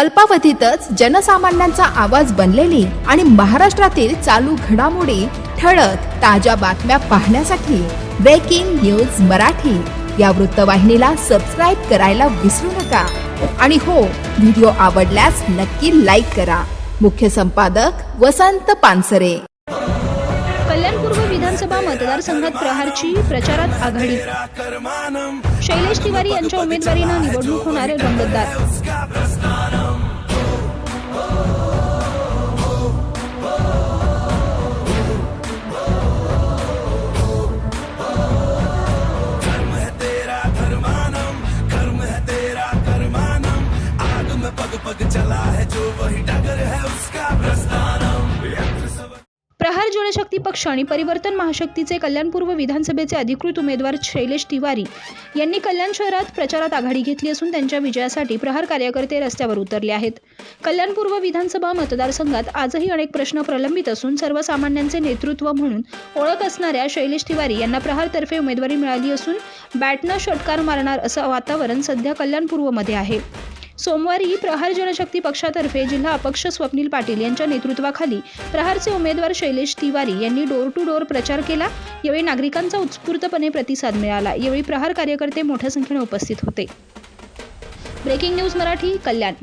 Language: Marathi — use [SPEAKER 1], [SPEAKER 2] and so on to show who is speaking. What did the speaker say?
[SPEAKER 1] अल्पावधीतच जनसामान्यांचा आवाज बनलेली आणि महाराष्ट्रातील चालू घडामोडी ठळक ताज्या बातम्या पाहण्यासाठी ब्रेकिंग न्यूज मराठी. या वृत्तवाहिनीला सबस्क्राईब करायला विसरू नका. आणि हो व्हिडिओ आवडल्यास नक्की लाईक करा. मुख्य संपादक वसंत पानसरे.
[SPEAKER 2] कल्याणपूर्व विधानसभा मतदारसंघात प्रहारची प्रचारात आघाडी. शैलेश तिवारी यांच्या उमेदवारीनं निवडणूक होणार रंगतदार प्रहार जनशक्ती पक्ष आणि परिवर्तन महाशक्तीचे कल्याणपूर्व विधानसभेचे अधिकृत उमेदवार शैलेश तिवारी यांनी कल्याण शहरात प्रचारात आघाडी घेतली असून त्यांच्या विजयासाठी प्रहार कार्यकर्ते रस्त्यावर उतरले आहेत. कल्याणपूर्व विधानसभा मतदारसंघात आजही अनेक प्रश्न प्रलंबित असून सर्वसामान्यांचे नेतृत्व म्हणून ओळख असणाऱ्या शैलेश तिवारी यांना प्रहारतर्फे उमेदवारी मिळाली असून बॅटनं षटकार मारणार असं वातावरण सध्या कल्याणपूर्वमध्ये आहे. सोमवारी प्रहार जनशक्ती पक्षातर्फे जिल्हा अपक्ष स्वप्नील पाटील यांच्या नेतृत्वाखाली प्रहारचे उमेदवार शैलेश तिवारी यांनी डोर टू डोर प्रचार केला. यावेळी नागरिकांचा उत्स्फूर्तपणे प्रतिसाद मिळाला. यावेळी प्रहार कार्यकर्ते मोठ्या संख्येने उपस्थित होते. Breaking news Marathi Kalyan.